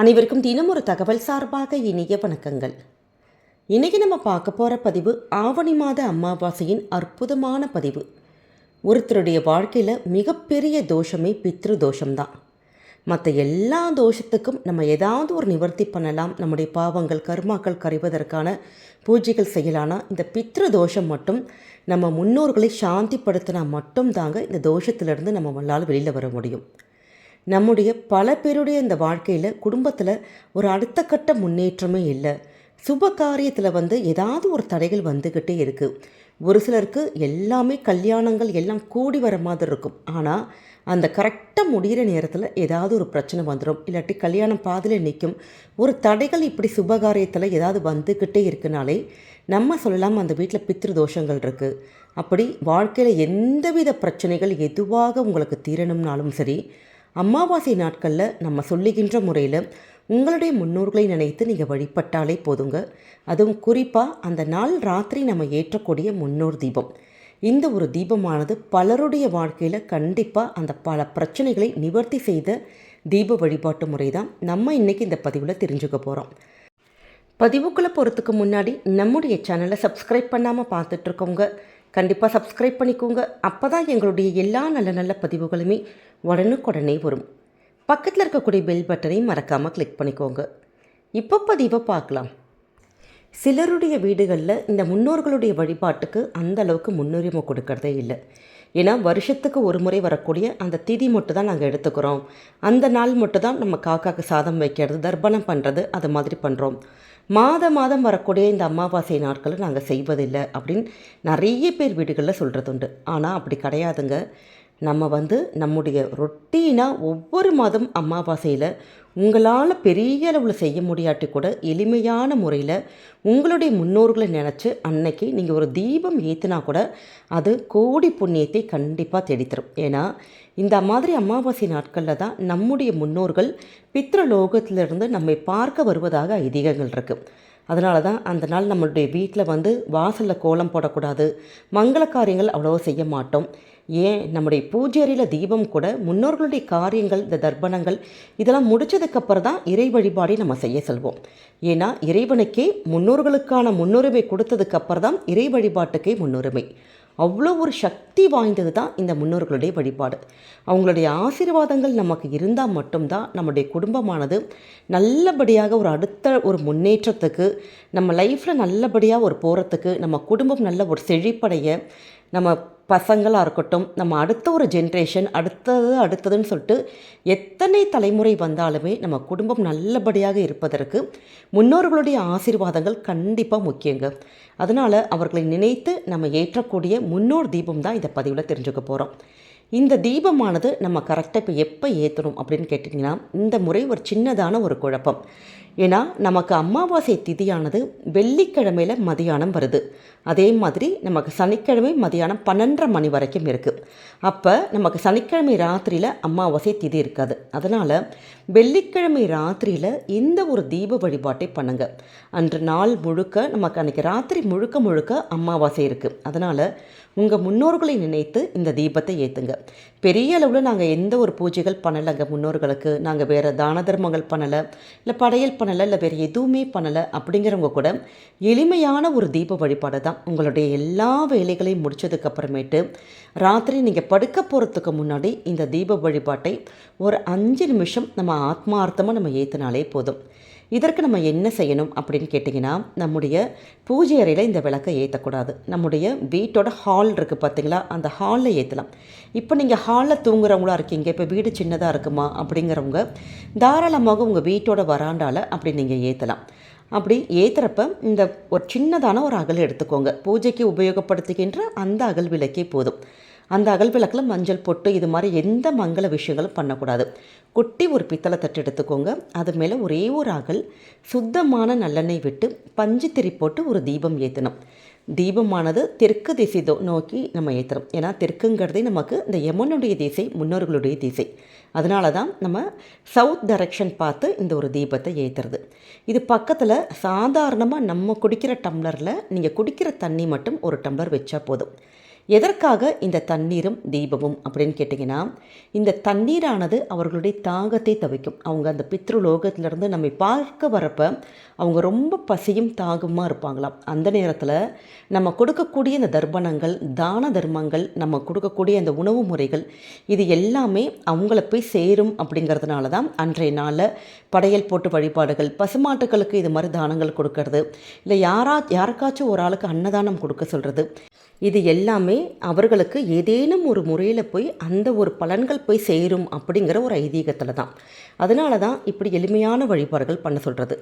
அனைவருக்கும் தினம் ஒரு தகவல் சார்பாக இனிய வணக்கங்கள். இன்றைக்கி நம்ம பார்க்க போகிற பதிவு ஆவணி மாத அமாவாசையின் அற்புதமான பதிவு. ஒருத்தருடைய வாழ்க்கையில் மிகப்பெரிய தோஷமே பித்ரு தோஷம்தான். மற்ற எல்லா தோஷத்துக்கும் நம்ம ஏதாவது ஒரு நிவர்த்தி பண்ணலாம். நம்முடைய பாவங்கள் கர்மாக்கள் கரைவதற்கான பூஜைகள் செய்யலானா இந்த பித்ரு தோஷம் மட்டும் நம்ம முன்னோர்களை சாந்திப்படுத்தினா மட்டும் தாங்க இந்த தோஷத்திலிருந்து நம்ம நம்மளால் வெளியில் வர முடியும். நம்முடைய பல பேருடைய இந்த வாழ்க்கையில் குடும்பத்தில் ஒரு அடுத்த கட்ட முன்னேற்றமே இல்லை. சுப காரியத்தில் வந்து ஏதாவது ஒரு தடைகள் வந்துக்கிட்டே இருக்குது ஒரு சிலருக்கு எல்லாமே கல்யாணங்கள் எல்லாம் கூடி வர மாதிரி இருக்கும். ஆனால் அந்த கரெக்டாக முடிகிற நேரத்தில் ஏதாவது ஒரு பிரச்சனை வந்துடும் இல்லாட்டி கல்யாணம் பாதியில் நிற்கும் ஒரு தடைகள் இப்படி சுபகாரியத்தில் ஏதாவது வந்துக்கிட்டே இருக்குனாலே நம்ம சொல்லலாம் அந்த வீட்டில் பித்திரு தோஷங்கள் இருக்குது அப்படி வாழ்க்கையில் எந்தவித பிரச்சனைகள் எதுவாக உங்களுக்கு தீரணும்னாலும் சரி அமாவாசை நாட்களில் நம்ம சொல்லுகின்ற முறையில் உங்களுடைய முன்னோர்களை நினைத்து நீங்கள் வழிபட்டாலே போதுங்க. அதுவும் குறிப்பாக அந்த நாள் ராத்திரி நம்ம ஏற்றக்கூடிய முன்னோர் தீபம். இந்த ஒரு தீபமானது பலருடைய வாழ்க்கையில் கண்டிப்பாக அந்த பல பிரச்சனைகளை நிவர்த்தி செய்த தீப வழிபாட்டு முறை தான் நம்ம இன்றைக்கி இந்த பதிவில் தெரிஞ்சுக்க போகிறோம் பதிவுக்குள்ளே போகிறதுக்கு முன்னாடி நம்முடைய சேனலை சப்ஸ்கிரைப் பண்ணாமல் பார்த்துட்ருக்கோங்க கண்டிப்பாக சப்ஸ்கிரைப் பண்ணிக்கோங்க. அப்போ தான் எங்களுடைய எல்லா நல்ல நல்ல பதிவுகளுமே உடனுக்குடனே வரும். பக்கத்தில் இருக்கக்கூடிய பெல் பட்டனையும் மறக்காமல் கிளிக் பண்ணிக்கோங்க. இப்போ பதிவை பார்க்கலாம். சிலருடைய வீடுகளில் இந்த முன்னோர்களுடைய வழிபாட்டுக்கு அந்த அளவுக்கு முன்னுரிமை கொடுக்கறதே இல்லை. ஏன்னா வருஷத்துக்கு ஒரு முறை வரக்கூடிய அந்த திதி மட்டும் தான் நாங்கள் எடுத்துக்கிறோம். அந்த நாள் மட்டும் தான் நம்ம காக்காக்கு சாதம் வைக்கிறது தர்ப்பணம் பண்ணுறது அது மாதிரி பண்ணுறோம் மாத மாதம் வரக்கூடிய இந்த அமாவாசை நாட்களை நாங்கள் செய்வதில்லை அப்படின்னு நிறைய பேர் வீடுகளில் சொல்கிறது உண்டு ஆனால் அப்படி கிடையாதுங்க. நம்ம வந்து நம்முடைய ரொட்டீனாக ஒவ்வொரு மாதம் அமாவாசையில் உங்களால் பெரிய அளவில் செய்ய முடியாட்டி கூட எளிமையான முறையில் உங்களுடைய முன்னோர்களை நினச்சி அன்னைக்கு நீங்கள் ஒரு தீபம் ஏற்றுனா கூட அது கோடி புண்ணியத்தை கண்டிப்பாக தேடித்தரும். ஏன்னா இந்த மாதிரி அமாவாசை நாட்களில் தான் நம்முடைய முன்னோர்கள் பித்ரலோகத்திலிருந்து நம்மை பார்க்க வருவதாக ஐதீகங்கள் இருக்குது அதனால தான் அந்த நாள் நம்மளுடைய வீட்டில் வந்து வாசலில் கோலம் போடக்கூடாது மங்கள காரியங்கள் அவ்வளோவா செய்ய மாட்டோம். ஏன் நம்முடைய பூஜை அறையில் தீபம் கூட முன்னோர்களுடைய காரியங்கள் இந்த தர்ப்பணங்கள் இதெல்லாம் முடித்ததுக்கப்புறம் தான் இறை வழிபாடை நம்ம செய்ய செல்வோம். ஏன்னா இறைவனுக்கே முன்னோர்களுக்கான முன்னுரிமை கொடுத்ததுக்கப்புறம் தான் இறை வழிபாட்டுக்கே முன்னுரிமை. அவ்வளோ ஒரு சக்தி வாய்ந்தது தான் இந்த முன்னோர்களுடைய வழிபாடு. அவங்களுடைய ஆசீர்வாதங்கள் நமக்கு இருந்தால் மட்டும்தான் நம்முடைய குடும்பமானது நல்லபடியாக ஒரு அடுத்த ஒரு முன்னேற்றத்துக்கு நம்ம லைஃப்பில் நல்லபடியாக ஒரு போகிறதுக்கு நம்ம குடும்பம் நல்ல ஒரு செழிப்படைய நம்ம பசங்களாக இருக்கட்டும் நம்ம அடுத்த ஒரு ஜென்ரேஷன் அடுத்தது அடுத்ததுன்னு சொல்லிட்டு எத்தனை தலைமுறை வந்தாலுமே நம்ம குடும்பம் நல்லபடியாக இருப்பதற்கு முன்னோர்களுடைய ஆசீர்வாதங்கள் கண்டிப்பாக முக்கியங்க. அதனால் அவர்களை நினைத்து நம்ம ஏற்றக்கூடிய முன்னோர் தீபம் தான் இந்த பதிவில் தெரிஞ்சுக்க போகிறோம் இந்த தீபமானது நம்ம கரெக்டாக இப்போ எப்போ ஏற்றணும் அப்படின்னு கேட்டிங்கன்னா இந்த முறை ஒரு சின்னதான ஒரு குழப்பம். ஏன்னா நமக்கு அமாவாசை திதியானது வெள்ளிக்கிழமையில் மதியானம் வருது. அதே மாதிரி நமக்கு சனிக்கிழமை மதியானம் பன்னெண்டரை மணி வரைக்கும் இருக்குது அப்போ நமக்கு சனிக்கிழமை ராத்திரியில் அமாவாசை திதி இருக்காது. அதனால் வெள்ளிக்கிழமை ராத்திரியில் இந்த ஒரு தீப வழிபாட்டை பண்ணுங்க. அன்று நாள் முழுக்க நமக்கு அன்றைக்கி ராத்திரி முழுக்க முழுக்க அமாவாசை இருக்குது அதனால் உங்கள் முன்னோர்களை நினைத்து இந்த தீபத்தை ஏற்றுங்க பெரிய அளவில் நாங்கள் எந்த ஒரு பூஜைகள் பண்ணலைங்க முன்னோர்களுக்கு. நாங்கள் வேறு தான தர்மங்கள் பண்ணலை. இல்லை படையல் பண்ணலை இல்லை வேறு எதுவுமே பண்ணலை அப்படிங்கிறவங்க கூட எளிமையான ஒரு தீப வழிபாடு தான். உங்களுடைய எல்லா வேலைகளையும் முடித்ததுக்கப்புறமேட்டு ராத்திரி நீங்கள் படுக்க போகிறதுக்கு முன்னாடி இந்த தீப வழிபாட்டை ஒரு அஞ்சு நிமிஷம் நம்ம ஆத்மார்த்தமாக நம்ம ஏற்றினாலே போதும். இதற்கு நம்ம என்ன செய்யணும் அப்படின்னு கேட்டிங்கன்னா நம்முடைய பூஜை அறையில் இந்த விளக்கை ஏற்றக்கூடாது நம்முடைய வீட்டோட ஹால் இருக்குது பார்த்தீங்களா அந்த ஹாலில் ஏற்றலாம் இப்போ நீங்கள் ஹாலில் தூங்குறவங்களா இருக்கீங்க இப்போ வீடு சின்னதாக இருக்குமா அப்படிங்கிறவங்க தாராளமாக உங்கள் வீட்டோட வராண்டால் அப்படி நீங்கள் ஏற்றலாம் அப்படி ஏற்றுறப்ப இந்த ஒரு சின்னதான ஒரு அகல் எடுத்துக்கோங்க. பூஜைக்கு உபயோகப்படுத்துகின்ற அந்த அகல் விளக்கே போதும். அந்த அகல் விளக்கில் மஞ்சள் பொட்டு இது மாதிரி எந்த மங்கள விஷயங்களும் பண்ணக்கூடாது. குட்டி ஒரு பித்தளை தட்டு எடுத்துக்கோங்க. அது மேலே ஒரே ஒரு அகல் சுத்தமான நல்லெண்ணெய் விட்டு பஞ்சு போட்டு ஒரு தீபம் ஏற்றணும் தீபமானது தெற்கு திசை நோக்கி நம்ம ஏற்றுறோம் ஏன்னா தெற்குங்கிறதே நமக்கு இந்த யமனுடைய திசை முன்னோர்களுடைய திசை. அதனால தான் நம்ம சவுத் டைரக்ஷன் பார்த்து இந்த ஒரு தீபத்தை ஏற்றுறது இது பக்கத்தில் சாதாரணமாக நம்ம குடிக்கிற டம்ளரில் நீங்கள் குடிக்கிற தண்ணி மட்டும் ஒரு டம்ளர் வச்சா போதும். எதற்காக இந்த தண்ணீரும் தீபமும் அப்படின்னு கேட்டிங்கன்னா இந்த தண்ணீரானது அவர்களுடைய தாகத்தை தவிக்கும். அவங்க அந்த பித்ருலோகத்திலிருந்து நம்மை பார்க்க வரப்ப அவங்க ரொம்ப பசியும் தாகமாக இருப்பாங்களாம். அந்த நேரத்தில் நம்ம கொடுக்கக்கூடிய இந்த தர்ப்பணங்கள் தான தர்மங்கள் நம்ம கொடுக்கக்கூடிய அந்த உணவு முறைகள் இது எல்லாமே அவங்கள போய் சேரும் அப்படிங்கிறதுனால தான் அன்றைய நாளில் படையல் போட்டு வழிபாடுகள் பசுமாட்டுகளுக்கு இது மாதிரி தானங்கள் கொடுக்கறது இல்லை யாரா யாருக்காச்சும் ஒரு ஆளுக்கு அன்னதானம் கொடுக்க சொல்கிறது இது எல்லாமே அவர்களுக்கு ஏதேனும் ஒரு முறையில் போய் அந்த ஒரு பலன்கள் போய் சேரும் அப்படிங்கிற ஒரு ஐதீகத்தில் தான். அதனால தான் இப்படி எளிமையான வழிபாடுகள் பண்ண சொல்கிறது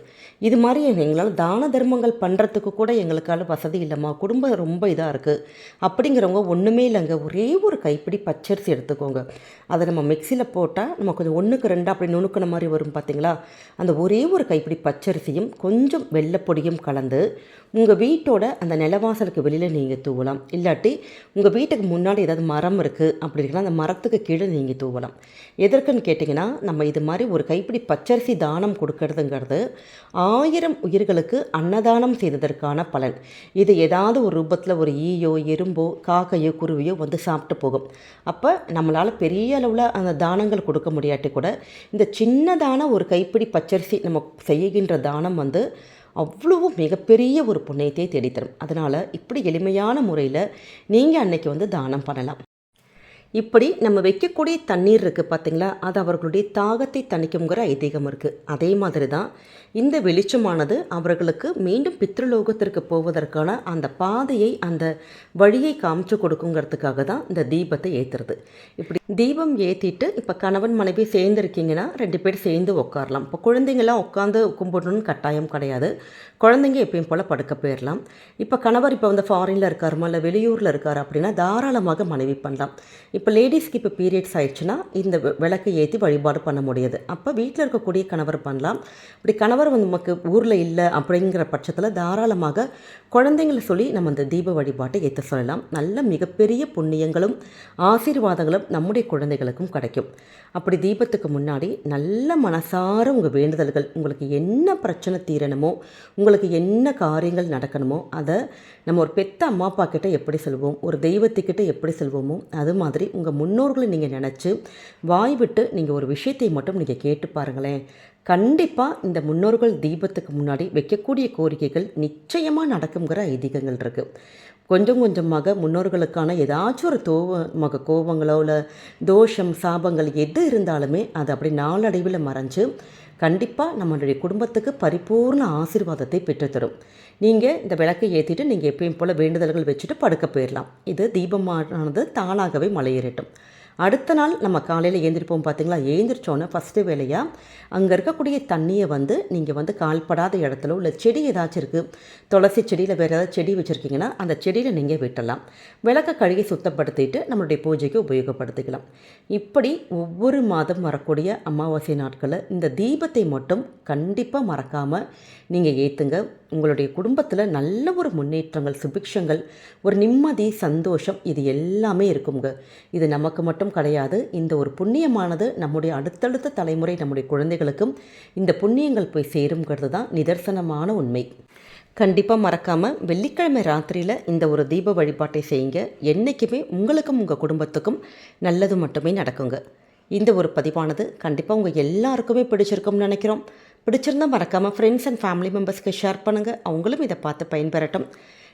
இது மாதிரி எங்களால் தான தர்மங்கள் பண்ணுறதுக்கு கூட எங்களுக்கால வசதி இல்லைம்மா. குடும்பம் ரொம்ப இதாக இருக்குது அப்படிங்கிறவங்க ஒன்றுமே இல்லைங்க. ஒரே ஒரு கைப்பிடி பச்சரிசி எடுத்துக்கோங்க. அதை நம்ம மிக்சியில் போட்டால் நம்ம கொஞ்சம் ஒன்றுக்கு ரெண்டு அப்படி நுணுக்கின மாதிரி வரும் பார்த்தீங்களா அந்த ஒரே ஒரு கைப்பிடி பச்சரிசியும் கொஞ்சம் வெள்ளைப்பொடியும் கலந்து உங்கள் வீட்டோட அந்த நிலவாசலுக்கு வெளியில் நீங்கள் தூவலாம். இல்லாட்டி உங்கள் வீட்டுக்கு முன்னாடி ஏதாவது மரம் இருக்குது அப்படி இருக்குன்னா அந்த மரத்துக்கு கீழே நீங்கள் தூவலாம். எதற்குன்னு கேட்டிங்கன்னா நம்ம இது மாதிரி ஒரு கைப்பிடி பச்சரிசி தானம் கொடுக்கறதுங்கிறது ஆயிரம் உயிர்களுக்கு அன்னதானம் செய்ததற்கான பலன். இது ஏதாவது ஒரு ரூபத்தில் ஒரு ஈயோ எறும்போ காக்கையோ குருவியோ வந்து சாப்பிட்டு போகும். அப்போ நம்மளால் பெரிய அளவில் அந்த தானங்கள் கொடுக்க முடியாட்டி கூட இந்த சின்னதான ஒரு கைப்பிடி பச்சரிசி நம்ம செய்கின்ற தானம் வந்து அவ்வளவு மிகப்பெரிய ஒரு புண்ணியத்தை தேடித்தரும். அதனால் இப்படி எளிமையான முறையில் நீங்கள் அன்னைக்கு வந்து தானம் பண்ணலாம். இப்படி நம்ம வைக்கக்கூடிய தண்ணீர் இருக்குது பார்த்தீங்களா அது அவர்களுடைய தாகத்தை தணிக்குங்கிற ஐதீகம் இருக்குது அதே மாதிரி தான் இந்த வெளிச்சமானது அவர்களுக்கு மீண்டும் பித்ருலோகத்திற்கு போவதற்கான அந்த பாதையை அந்த வழியை காமிச்சு கொடுக்குங்கிறதுக்காக தான் இந்த தீபத்தை ஏற்றுறது இப்படி தீபம் ஏற்றிட்டு இப்போ கணவன் மனைவி சேர்ந்துருக்கீங்கன்னா ரெண்டு பேர் சேர்ந்து உட்காரலாம் இப்போ குழந்தைங்களாம் உட்காந்து கும்பிடணும்னு கட்டாயம் கிடையாது. குழந்தைங்க எப்பயும் போல் படுக்க போயிடலாம் இப்போ கணவர் இப்போ வந்து ஃபாரினில் இருக்காருமா? இல்லை வெளியூரில் இருக்கார் அப்படின்னா தாராளமாக மனைவி பண்ணலாம். இப்போ இப்போ லேடிஸ்க்கு இப்போ பீரியட்ஸ் ஆயிடுச்சுன்னா இந்த விளக்கை ஏற்றி வழிபாடு பண்ண முடியாது. அப்போ வீட்டில் இருக்கக்கூடிய கணவர் பண்ணலாம். இப்படி கணவர் வந்து நமக்கு ஊரில் இல்லை அப்படிங்கிற பட்சத்தில் தாராளமாக குழந்தைங்களை சொல்லி நம்ம அந்த தீப வழிபாட்டை ஏற்ற சொல்லலாம். நல்ல மிகப்பெரிய புண்ணியங்களும் ஆசீர்வாதங்களும் நம்முடைய குழந்தைகளுக்கும் கிடைக்கும். அப்படி தீபத்துக்கு முன்னாடி நல்ல மனசார உங்கள் வேண்டுதல்கள் உங்களுக்கு என்ன பிரச்சனை தீரணுமோ உங்களுக்கு என்ன காரியங்கள் நடக்கணுமோ அதை நம்ம ஒரு பெத்த அம்மா அப்பா கிட்ட எப்படி சொல்வோம்? ஒரு தெய்வத்துக்கிட்ட எப்படி சொல்வோமோ அது மாதிரி உங்கள் முன்னோர்களை நீங்கள் நினச்சி வாய் விட்டு நீங்கள் ஒரு விஷயத்தை மட்டும் நீங்கள் கேட்டு பாருங்களேன். கண்டிப்பாக இந்த முன்னோர்கள் தீபத்துக்கு முன்னாடி வைக்கக்கூடிய கோரிக்கைகள் நிச்சயமாக நடக்குங்கிற ஐதீகங்கள் இருக்குது கொஞ்சம் கொஞ்சமாக முன்னோர்களுக்கான ஏதாச்சும் ஒரு தோவமாக கோபங்களோ இல்லை தோஷம் சாபங்கள் எது இருந்தாலுமே அது அப்படி நாளடைவில் மறைஞ்சு கண்டிப்பாக நம்மளுடைய குடும்பத்துக்கு பரிபூர்ண ஆசீர்வாதத்தை பெற்றுத்தரும். நீங்கள் இந்த விளக்கை ஏற்றிட்டு நீங்கள் எப்பயும் போல் வேண்டுதல்கள் வச்சுட்டு படுக்க போயிடலாம் இது தீபமானது தானாகவே மலையேறட்டும். அடுத்த நாள் நம்ம காலையில் ஏந்திருப்போம் பார்த்தீங்களா ஏந்திரிச்சோன்னே ஃபஸ்ட்டு வேலையாக அங்கே இருக்கக்கூடிய தண்ணியை வந்து நீங்கள் வந்து கால்படாத இடத்துல உள்ள செடி ஏதாச்சும் இருக்குது துளசி செடியில் வேறு ஏதாவது செடி வச்சுருக்கீங்கன்னா அந்த செடியில் நீங்கள் விட்டலாம். விளக்க கழுகி சுத்தப்படுத்திட்டு நம்மளுடைய பூஜைக்கு உபயோகப்படுத்திக்கலாம். இப்படி ஒவ்வொரு மாதம் வரக்கூடிய அமாவாசை நாட்களில் இந்த தீபத்தை மட்டும் கண்டிப்பாக மறக்காமல் நீங்கள் ஏற்றுங்க உங்களுடைய குடும்பத்தில் நல்ல ஒரு முன்னேற்றங்கள் சுபிக்ஷங்கள் ஒரு நிம்மதி சந்தோஷம் இது எல்லாமே இருக்குங்க. இது நமக்கு மட்டும் கிடையாது. இந்த ஒரு புண்ணியமானது நம்முடைய அடுத்தடுத்த தலைமுறை நம்முடைய குழந்தைகளுக்கும் இந்த புண்ணியங்கள் போய் சேருங்கிறது தான் நிதர்சனமான உண்மை. கண்டிப்பாக மறக்காமல் வெள்ளிக்கிழமை ராத்திரியில் இந்த ஒரு தீப வழிபாட்டை செய்யுங்க. என்றைக்குமே உங்களுக்கும் உங்கள் குடும்பத்துக்கும் நல்லது மட்டுமே நடக்குங்க. இந்த ஒரு பதிவானது கண்டிப்பாக உங்கள் எல்லாருக்குமே பிடிச்சிருக்கும்னு நினைக்கிறோம். பிடிச்சிருந்தால் மறக்காமல் ஃப்ரெண்ட்ஸ் அண்ட் ஃபேமிலி மெம்பர்ஸ்க்கு ஷேர் பண்ணுங்கள் அவங்களும் இதை பார்த்து பயன்பெறட்டும்.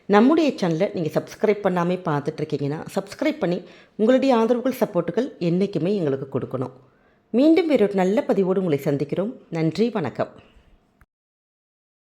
நம்முடைய சேனலை நீங்கள் சப்ஸ்கிரைப் பண்ணாமல் பார்த்துட்ருக்கீங்கன்னா சப்ஸ்கிரைப் பண்ணி உங்களுடைய ஆதரவுகள் சப்போர்ட்டுகள் என்றைக்குமே எங்களுக்கு கொடுக்கணும். மீண்டும் வேறொரு நல்ல பதிவோடு உங்களை சந்திக்கிறோம். நன்றி வணக்கம்.